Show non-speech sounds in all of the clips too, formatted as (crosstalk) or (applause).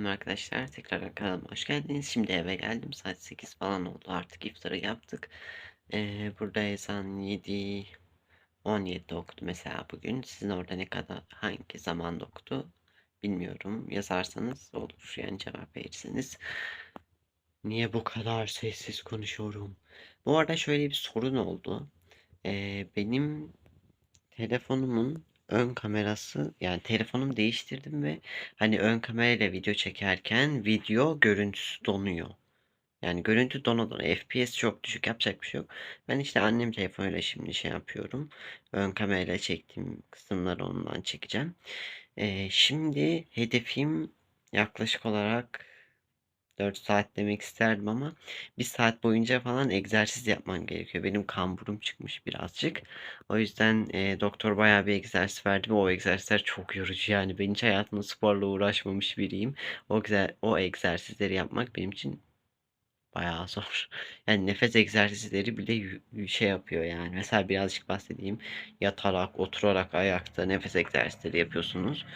Selam arkadaşlar. Tekrar kanalıma hoş geldiniz. Şimdi eve geldim. Saat 8 falan oldu. Artık iftarı yaptık. Ee, burada ezan 7 17'de okudu mesela bugün. Sizin orada ne kadar hangi zamanda okudu bilmiyorum. Yazarsanız olur yani cevap verirsiniz. Niye bu kadar sessiz konuşuyorum? Bu arada şöyle bir sorun oldu. Ee, benim telefonumun ön kamerası yani telefonumu değiştirdim ve hani ön kamerayla video çekerken video görüntüsü donuyor. Yani görüntü dona dona FPS çok düşük yapacak bir şey yok. Ben işte annem telefonuyla şimdi şey yapıyorum. Ön kamerayla çektiğim kısımları ondan çekeceğim. Ee, şimdi hedefim yaklaşık olarak 4 saat demek isterdim ama bir saat boyunca falan egzersiz yapman gerekiyor. Benim kamburum çıkmış birazcık. O yüzden e, doktor bayağı bir egzersiz verdi ve o egzersizler çok yorucu. Yani ben hiç hayatımda sporla uğraşmamış biriyim. O, o egzersizleri yapmak benim için bayağı zor. (laughs) Yani nefes egzersizleri bile şey yapıyor yani. Mesela birazcık bahsedeyim. Yatarak, oturarak, ayakta nefes egzersizleri yapıyorsunuz.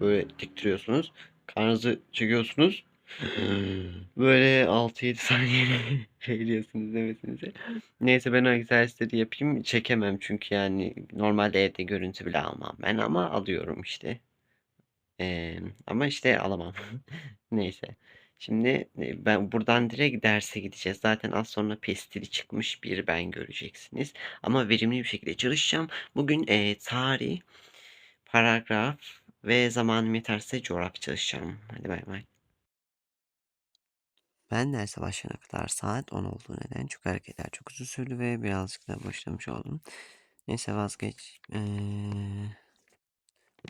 Böyle diktiriyorsunuz. Karnınızı çekiyorsunuz. (laughs) Böyle 6-7 saniye (laughs) veriyorsunuz nefesinizi. Neyse ben o egzersizleri yapayım. Çekemem çünkü yani normalde evde görüntü bile almam ben ama alıyorum işte. Ee, ama işte alamam. (laughs) Neyse. Şimdi e, ben buradan direkt derse gideceğiz. Zaten az sonra pestili çıkmış bir ben göreceksiniz. Ama verimli bir şekilde çalışacağım. Bugün e, tarih, paragraf ve zamanım yeterse coğrafya çalışacağım. Hadi bay bay. Ben derse başlayana kadar saat 10 olduğu neden çok hareketler çok uzun sürdü ve birazcık da boşlamış oldum. Neyse vazgeç. Ee,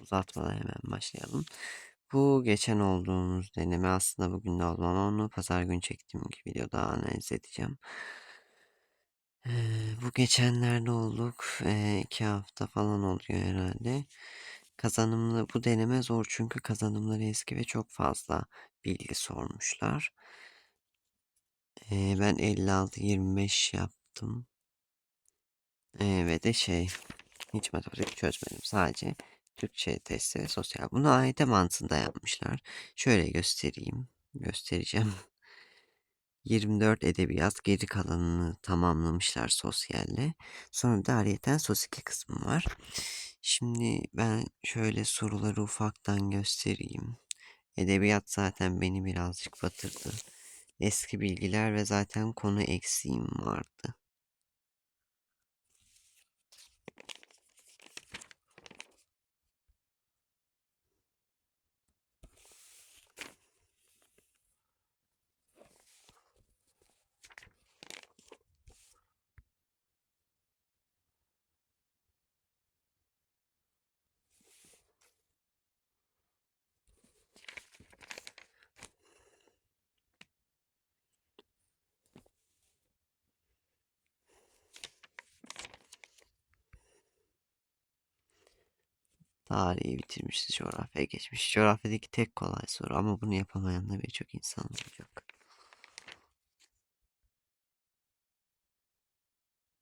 uzatmadan hemen başlayalım. Bu geçen olduğumuz deneme aslında bugün de oldu ama onu pazar günü çektiğim videoda analiz edeceğim. Ee, bu geçenlerde olduk. Ee, iki hafta falan oluyor herhalde. Kazanımlı bu deneme zor çünkü kazanımları eski ve çok fazla bilgi sormuşlar. Ee, ben 56-25 yaptım. Ee, ve de şey hiç matematik çözmedim. Sadece Türkçe testi ve sosyal. Bunu AYT mantığında yapmışlar. Şöyle göstereyim. Göstereceğim. (laughs) 24 edebiyat geri kalanını tamamlamışlar sosyalle. Sonra da ayrıyeten sos 2 kısmı var. Şimdi ben şöyle soruları ufaktan göstereyim. Edebiyat zaten beni birazcık batırdı. Eski bilgiler ve zaten konu eksiğim vardı. Tarihi bitirmişiz, coğrafya geçmiş. Coğrafyadaki tek kolay soru ama bunu yapamayan da birçok insan olacak.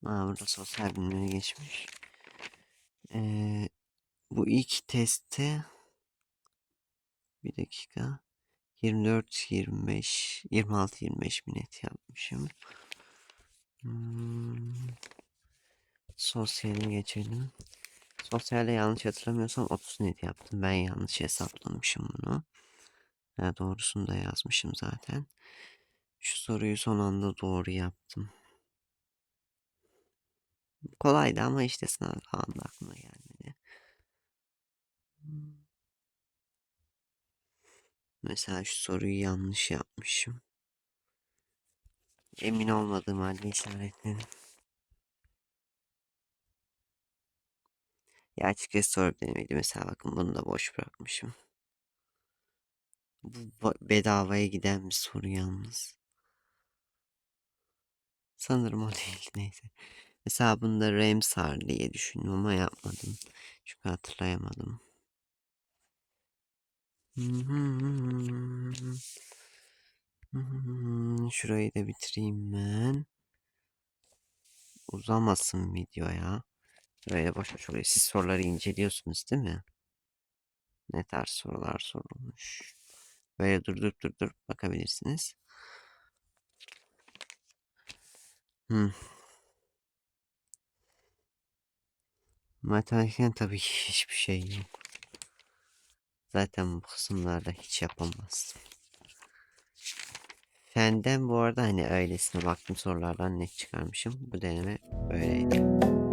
Ha, burada sosyal bilimleri geçmiş. Ee, bu ilk testte bir dakika 24 25 26 25 bin net yapmışım. Hmm. Sosyale geçelim. Sosyalde yanlış hatırlamıyorsam 30 net yaptım. Ben yanlış hesaplamışım bunu. Ya doğrusunu da yazmışım zaten. Şu soruyu son anda doğru yaptım. Kolaydı ama işte sınav anında aklıma gelmedi. Mesela şu soruyu yanlış yapmışım. Emin olmadığım halde işaretledim. Ya açıkçası soru denemeydi. Mesela bakın bunu da boş bırakmışım. Bu bedavaya giden bir soru yalnız. Sanırım o (laughs) değil neyse. Mesela bunda Remsar diye düşündüm ama yapmadım. Çünkü hatırlayamadım. (laughs) Şurayı da bitireyim ben. Uzamasın video ya. Böyle boş boş oluyor. Siz soruları inceliyorsunuz değil mi? Ne tarz sorular sorulmuş? Böyle durdurup durdurup bakabilirsiniz. Hmm. Matematikten tabii hiçbir şey yok. Zaten bu kısımlarda hiç yapamazdım. Fenden bu arada hani öylesine baktım sorulardan net çıkarmışım. Bu deneme böyleydi.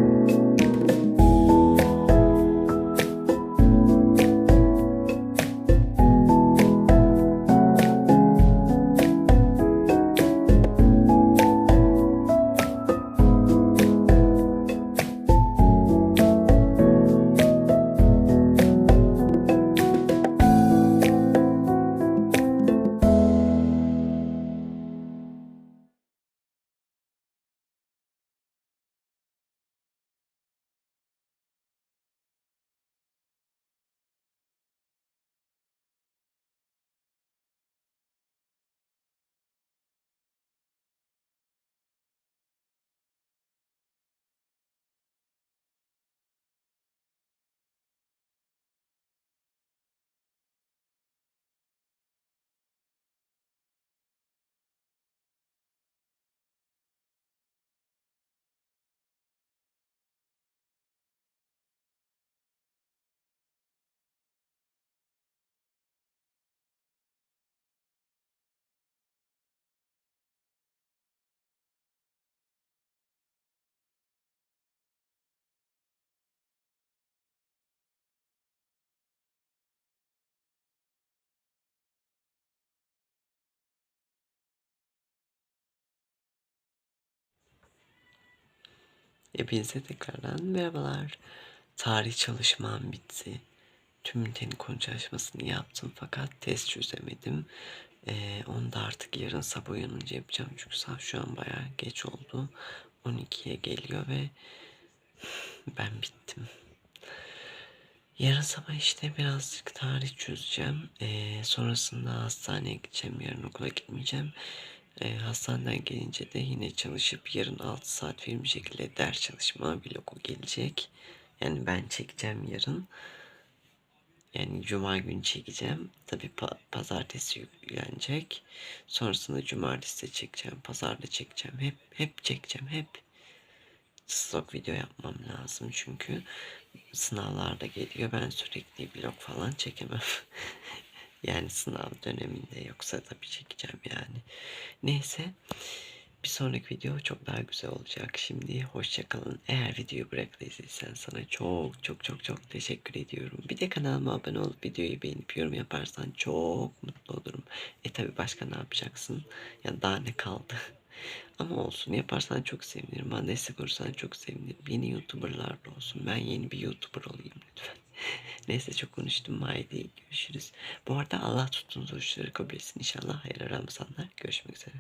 Hepinize tekrardan merhabalar. Tarih çalışmam bitti. Tüm ünitenin konu çalışmasını yaptım fakat test çözemedim. Ee, onu da artık yarın sabah uyanınca yapacağım. Çünkü saat şu an bayağı geç oldu. 12'ye geliyor ve ben bittim. Yarın sabah işte birazcık tarih çözeceğim. Ee, sonrasında hastaneye gideceğim. Yarın okula gitmeyeceğim. Ee, hastaneden gelince de yine çalışıp yarın 6 saat verimli şekilde ders çalışma vlogu gelecek. Yani ben çekeceğim yarın. Yani cuma günü çekeceğim. Tabi pa- pazartesi yüklenecek. Sonrasında cumartesi de çekeceğim. Pazarda çekeceğim. Hep hep çekeceğim. Hep stok video yapmam lazım çünkü sınavlarda geliyor. Ben sürekli vlog falan çekemem. (laughs) yani sınav döneminde yoksa tabii çekeceğim yani. Neyse. Bir sonraki video çok daha güzel olacak. Şimdi hoşçakalın. Eğer videoyu bırakıldıysan sana çok çok çok çok teşekkür ediyorum. Bir de kanalıma abone olup videoyu beğenip yorum yaparsan çok mutlu olurum. E tabi başka ne yapacaksın? Ya daha ne kaldı? (laughs) Ama olsun yaparsan çok sevinirim. Bana destek çok sevinirim. Yeni youtuberlar da olsun. Ben yeni bir youtuber olayım lütfen. (laughs) Neyse çok konuştum. Haydi görüşürüz. Bu arada Allah tuttuğunuz oruçları kabul etsin inşallah. Hayırlı Ramazanlar. Görüşmek üzere.